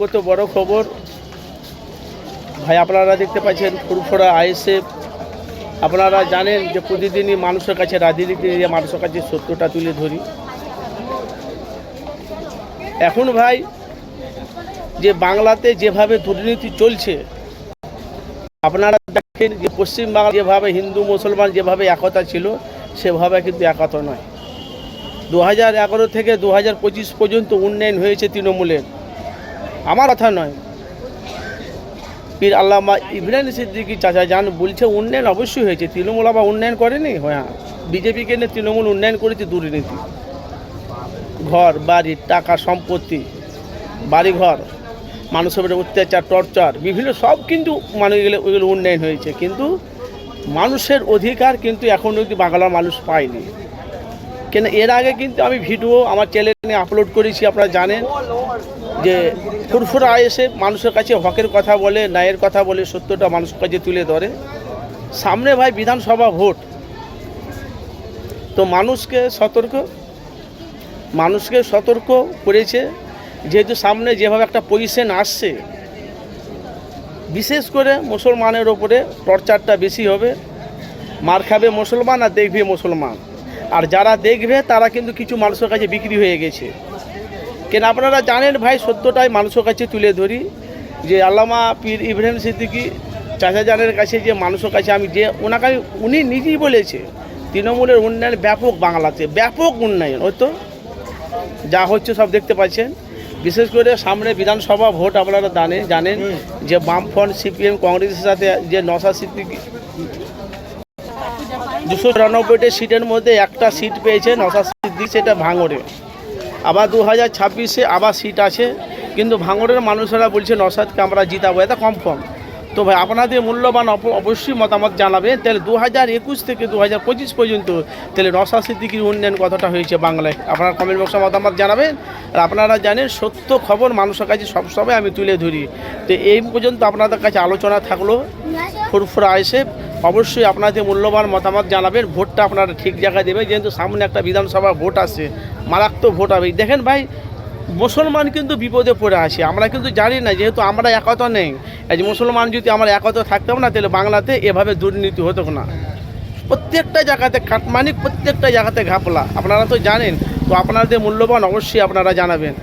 কত বড় খবর? ভাই, আপনারা দেখতে পাচ্ছেন ফুরফুরা আইএসএফ। আপনারা জানেন যে প্রতিদিনই মানুষের কাছে রাজনীতি নিয়ে মানুষের কাছে সত্যটা তুলে ধরি। এখন ভাই, যে বাংলাতে যেভাবে দুর্নীতি চলছে, আপনারা দেখেন যে পশ্চিমবাংলা যেভাবে হিন্দু, মুসলমান যেভাবে একতা ছিল, সেভাবে কিন্তু একতা নয়। দু হাজার থেকে দু হাজার পঁচিশ পর্যন্ত উন্নয়ন হয়েছে তৃণমূলের। আমার কথা নয়। পীর আল্লামা ইব্রাহিম সিদ্দিকি চাচা যান বলছে, উন্নয়ন অবশ্যই হয়েছে। তৃণমূল আবার উন্নয়ন করেনি? হ্যাঁ বিজেপিকে নিয়ে তৃণমূল উন্নয়ন করেছে? দুর্নীতি। ঘর, বাড়ি, টাকা, সম্পত্তি, বাড়িঘর, মানুষের উপরে অত্যাচার, টর্চার, বিভিন্ন সব কিন্তু মানে এগুলো, ওইগুলো উন্নয়ন হয়েছে। কিন্তু মানুষের অধিকার কিন্তু এখন অবধি বাংলার মানুষ পায়নি। কেন, এর আগে কিন্তু আমি ভিডিও আমার চ্যানেলে আপলোড করেছি, আপনারা জানেন। যে ফুরফুরা এসে মানুষের কাছে হকের কথা বলে, ন্যায়ের কথা বলে, সত্যটা মানুষের কাছে তুলে ধরে। সামনে ভাই বিধানসভা ভোট। তো মানুষকে সতর্ক মানুষকে সতর্ক করেছে। যেহেতু সামনে যেভাবে একটা পজিশন আসছে, বিশেষ করে মুসলমানের ওপরে টর্চারটা বেশি হবে। মার খাবে মুসলমান আর দেখবে মুসলমান। আর যারা দেখবে, তারা কিন্তু কিছু মানুষের কাছে বিক্রি হয়ে গেছে। কেন আপনারা জানেন ভাই, সত্যটাই মানুষের কাছে তুলে ধরি যে আল্লামা পীর ইব্রাহিম সিদ্দিকি চাচা জানের কাছে যে মানুষের কাছে আমি যে ওনাকে আমি- উনি নিজেই বলেছে, তৃণমূলের উন্নয়ন ব্যাপক বাংলাতে, ব্যাপক উন্নয়ন, ওই তো? যা হচ্ছে সব দেখতে পাচ্ছেন। বিশেষ করে সামনে বিধানসভা ভোট আপনারা জানেন জানেন যে বামফ্রন্ট সিপিএম কংগ্রেসের সাথে যে নশা সিদ্দিকি দুশো চুরানব্বইটি সিটের মধ্যে একটা সিট পেয়েছে নশা সিদ্দিক, সেটা ভাঙড়ে। আবার দু হাজার ছাব্বিশে আবার সিট আছে। কিন্তু ভাঙড়ের মানুষেরা বলছে, নসাদকে আমরা জিতাবো। এটা কনফার্ম তো ভাই, আপনাদের মূল্যবান অবশ্যই মতামত জানাবেন। তাহলে দু হাজার একুশ থেকে দু হাজার পঁচিশ পর্যন্ত, তাহলে নশা সিদ্দিকির উন্নয়ন কতটা হয়েছে বাংলায়। আপনারা কমেন্ট বক্সে মতামত জানাবেন। আর আপনারা জানেন, সত্য খবর মানুষের কাছে সবসময় আমি তুলে ধরি। তো এই পর্যন্ত আপনাদের কাছে আলোচনা থাকল। ফুরফুরা এসে অবশ্যই আপনাদের মূল্যবান মতামত জানাবেন, ভোটটা আপনারা ঠিক জায়গায় দেবেন। যেহেতু সামনে একটা বিধানসভা ভোট আছে, মারাত্মক ভোট হবে। দেখেন ভাই, মুসলমান কিন্তু বিপদে পড়ে আছে। আমরা কিন্তু জানি না, যেহেতু আমরা একতা নেই। যে মুসলমান যদি আমরা একতা থাকতাম না, তাহলে বাংলাতে এভাবে দুর্নীতি হতো না। প্রত্যেকটা জায়গাতে কাটমানিক, প্রত্যেকটা জায়গাতে ঘাপলা। আপনারা তো জানেন, তো আপনাদের মূল্যবান অবশ্যই আপনারা জানাবেন।